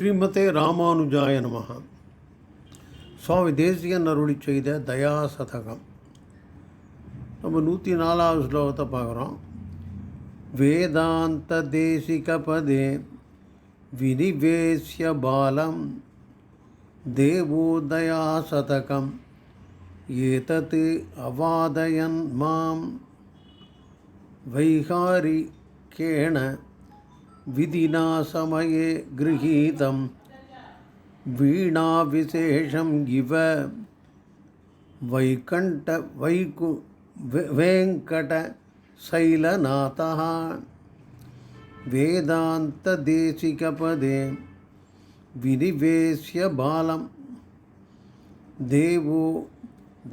ஸ்ரீமதே ராமானுஜாய நமக. சுவாமி தேசியன் அருளி செய்த தயாசதகம். நம்ம நூற்றி நாலாவது ஸ்லோகத்தை பார்க்குறோம். வேதாந்த தேசிக பதே வினிவேசிய பாலம் தேவோதயாசதகம். ஏதத் அவாதயன் மாம் வைகாரிக்கேண विधिना समये गृहीतं वीणाविशेषम् इव वैकण्ठ वैकु वे- वेङ्कटशैलनाथः वेदान्तदेशिकपदे विनिवेश्य बालं देवो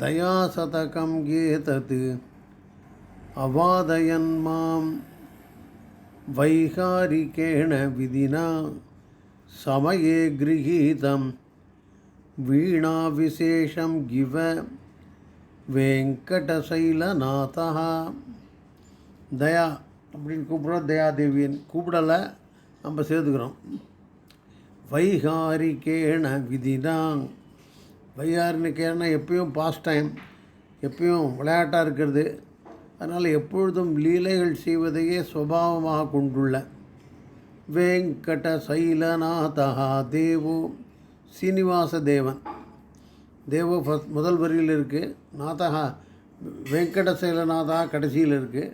दयाशतकम् एतत् अवादयन् मां वैहारिकेण विधिना समये गृहीतं वीणाविशेषं गिव வெங்கடசைலநாதா தயா அப்படின்னு கூப்பிட்றோம் தயாதேவியின் கூப்பிடலை நம்ம சேர்த்துக்கிறோம் வைகாரிகேண விதினா வைகாரிகேன எப்பயும் பாஸ்ட் டைம் எப்பயும் விளையாட்டாக இருக்கிறது அதனால் எப்பொழுதும் லீலைகள் செய்வதையே சுபாவமாக கொண்டுள்ள. வேங்கட சைலநாதா தேவோ சீனிவாச தேவன் தேவோ ஃபஸ்ட் முதல் வரியில் இருக்குது நாதகா வெங்கட சைலநாதா கடைசியில் இருக்குது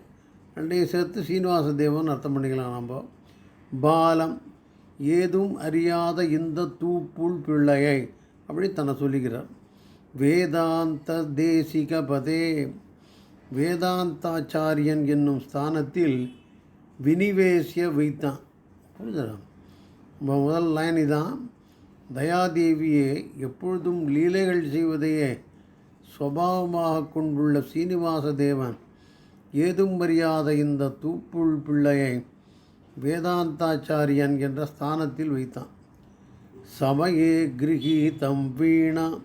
ரெண்டையும் சேர்த்து சீனிவாச தேவன் அர்த்தம் பண்ணிக்கலாம் நம்ம. பாலம் ஏதும் அறியாத இந்த தூப்புள் பிள்ளையை அப்படி தன்னை சொல்லிக்கிறார். வேதாந்த தேசிக பதே வேதாந்தாச்சாரியன் என்னும் ஸ்தானத்தில் வினிவேசிய வைத்தான். புரிஞ்சுதான் நம்ம முதல் லைன் இதான். தயாதேவியே எப்பொழுதும் லீலைகள் செய்வதையே சுவாவமாக கொண்டுள்ள சீனிவாச தேவன் ஏதும் அறியாத இந்த தூப்புள் பிள்ளையை வேதாந்தாச்சாரியன் என்ற ஸ்தானத்தில் வைத்தான். சமயே கிரகீதம் வீணா.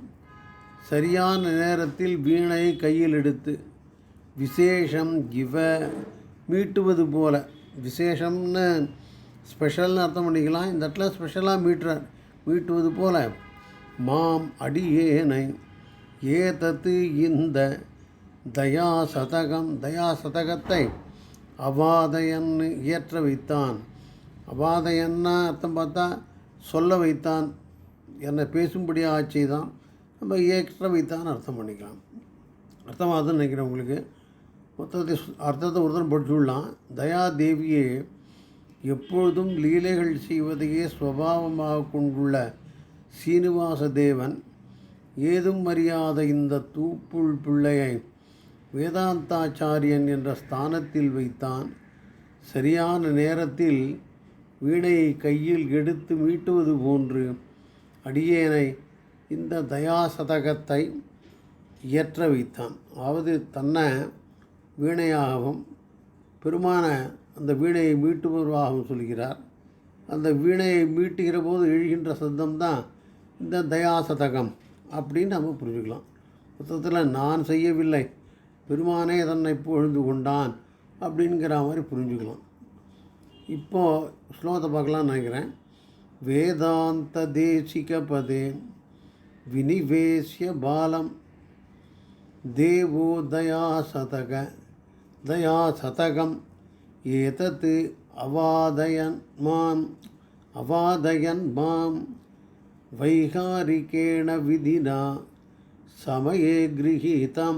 சரியான நேரத்தில் வீணையை கையில் எடுத்து விசேஷம் இவ மீட்டுவது போல. விசேஷம்னு ஸ்பெஷல்னு அர்த்தம் பண்ணிக்கலாம். இந்த இடத்துல ஸ்பெஷலாக மீட்டுறார். மீட்டுவது போல. மாம் அடியேனை ஏதத்து இந்த தயா சதகம் தயா சதகத்தை அவாதயன் இயற்ற வைத்தான். அவாதயன்னா அர்த்தம் பார்த்தா சொல்ல வைத்தான். என்னை பேசும்படியாக தான். நம்ம ஏற்ற வைத்தான் அர்த்தம் பண்ணிக்கலாம். அர்த்தமாகுதுன்னு நினைக்கிறேன் உங்களுக்கு. மொத்தத்தை அர்த்தத்தை ஒருத்தர் படிச்சுடலாம் தயாதேவியே எப்பொழுதும் லீலைகள் செய்வதையே சுவாவமாக கொண்டுள்ள சீனிவாச தேவன் ஏதும் அறியாத இந்த தூப்புள் பிள்ளையை வேதாந்தாச்சாரியன் என்ற ஸ்தானத்தில் வைத்தான். சரியான நேரத்தில் வீணையை கையில் எடுத்து மீட்டுவது போன்று அடியேனை இந்த தயாசதகத்தை இயற்ற வைத்தான். அதாவது தன்னை வீணையாகவும் பெருமான அந்த வீணையை மீட்டுபவராகவும் சொல்கிறார். அந்த வீணையை மீட்டுகிற போது எழுகின்ற சத்தம் தான் இந்த தயாசதகம் அப்படின்னு நம்ம புரிஞ்சுக்கலாம். மொத்தத்தில் நான் செய்யவில்லை பெருமானே தன்னை பொழுது கொண்டான் அப்படிங்கிற மாதிரி புரிஞ்சுக்கலாம். இப்போது ஸ்லோகத்தை பார்க்கலாம்னு நினைக்கிறேன். வேதாந்த தேசிக பதே வினிவேசிய பாலம் தேவோதயா சதக தயா சதகம் ஏதத்து அவாதயன் மாம் அவாதயன் மாம். வைகாரிகேண விதினா சமயே गृहीतं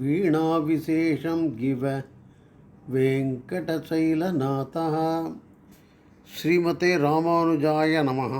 वीणाविशेषं கிவ वेङ्कटशैलनाथः ஸ்ரீமதே ராமானுஜாய नमः